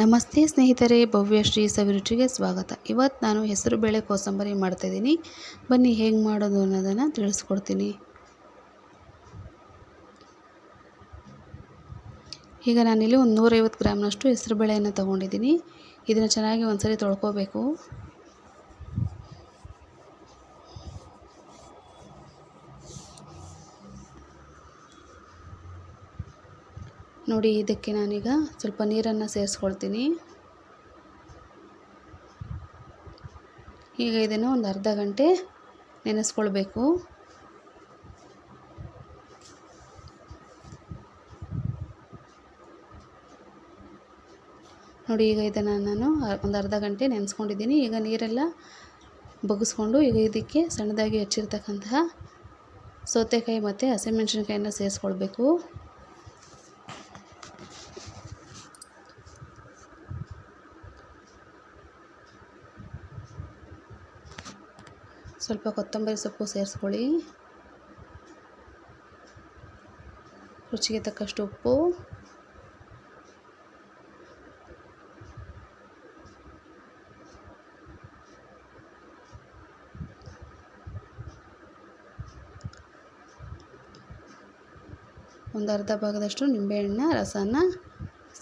ನಮಸ್ತೆ ಸ್ನೇಹಿತರೆ, ಭವ್ಯ ಶ್ರೀ ಸವಿರುಚಿಗೆ ಸ್ವಾಗತ. ಇವತ್ತು ನಾನು ಹೆಸರು ಬೇಳೆ ಕೋಸಂಬರಿ ಮಾಡ್ತಾಯಿದ್ದೀನಿ ಬನ್ನಿ, ಹೇಗೆ ಮಾಡೋದು ಅನ್ನೋದನ್ನು ತಿಳಿಸ್ಕೊಡ್ತೀನಿ. ಈಗ ನಾನಿಲ್ಲಿ ಒಂದು ನೂರೈವತ್ತು ಗ್ರಾಮ್ನಷ್ಟು ಹೆಸರು ಬೇಳೆಯನ್ನು ತೊಗೊಂಡಿದ್ದೀನಿ. ಇದನ್ನು ಚೆನ್ನಾಗಿ ಒಂದ್ಸರಿ ತೊಳ್ಕೊಬೇಕು. ನೋಡಿ, ಇದಕ್ಕೆ ನಾನೀಗ ಸ್ವಲ್ಪ ನೀರನ್ನು ಸೇರಿಸ್ಕೊಳ್ತೀನಿ. ಈಗ ಇದನ್ನು ಒಂದು ಅರ್ಧ ಗಂಟೆ ನೆನೆಸ್ಕೊಳ್ಬೇಕು. ನೋಡಿ, ಈಗ ಇದನ್ನು ನಾನು ಒಂದು ಅರ್ಧ ಗಂಟೆ ನೆನೆಸ್ಕೊಂಡಿದ್ದೀನಿ. ಈಗ ನೀರೆಲ್ಲ ಬಗ್ಗಿಸ್ಕೊಂಡು, ಈಗ ಇದಕ್ಕೆ ಸಣ್ಣದಾಗಿ ಹೆಚ್ಚಿರ್ತಕ್ಕಂತಹ ಸೌತೆಕಾಯಿ ಮತ್ತು ಹಸಿಮೆಣ್ಸಿನ್ಕಾಯಿನ ಸೇರಿಸ್ಕೊಳ್ಬೇಕು. ಸ್ವಲ್ಪ ಕೊತ್ತಂಬರಿ ಸೊಪ್ಪು ಸೇರಿಸ್ಕೊಳ್ಳಿ. ರುಚಿಗೆ ತಕ್ಕಷ್ಟು ಉಪ್ಪು. ಒಂದು ಅರ್ಧ ಭಾಗದಷ್ಟು ನಿಂಬೆಹಣ್ಣ ರಸನ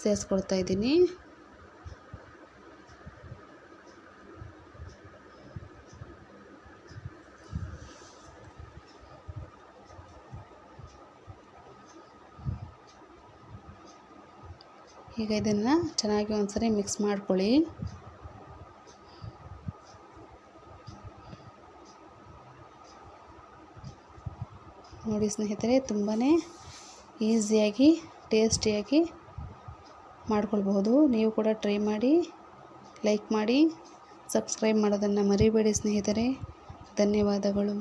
ಸೇರಿಸ್ಕೊಳ್ತಾ ಇದ್ದೀನಿ. ಈಗ ಇದನ್ನು ಚೆನ್ನಾಗಿ ಒಂದ್ಸರಿ ಮಿಕ್ಸ್ ಮಾಡ್ಕೊಳ್ಳಿ. ನೋಡಿ ಸ್ನೇಹಿತರೆ ತುಂಬಾ ಈಸಿಯಾಗಿ ಟೇಸ್ಟಿಯಾಗಿ ಮಾಡ್ಕೊಳ್ಬಹುದು. ನೀವು ಕೂಡ ಟ್ರೈ ಮಾಡಿ ಲೈಕ್ ಮಾಡಿ ಸಬ್ಸ್ಕ್ರೈಬ್ ಮಾಡೋದನ್ನು ಮರಿಬೇಡಿ ಸ್ನೇಹಿತರೆ. ಧನ್ಯವಾದಗಳು.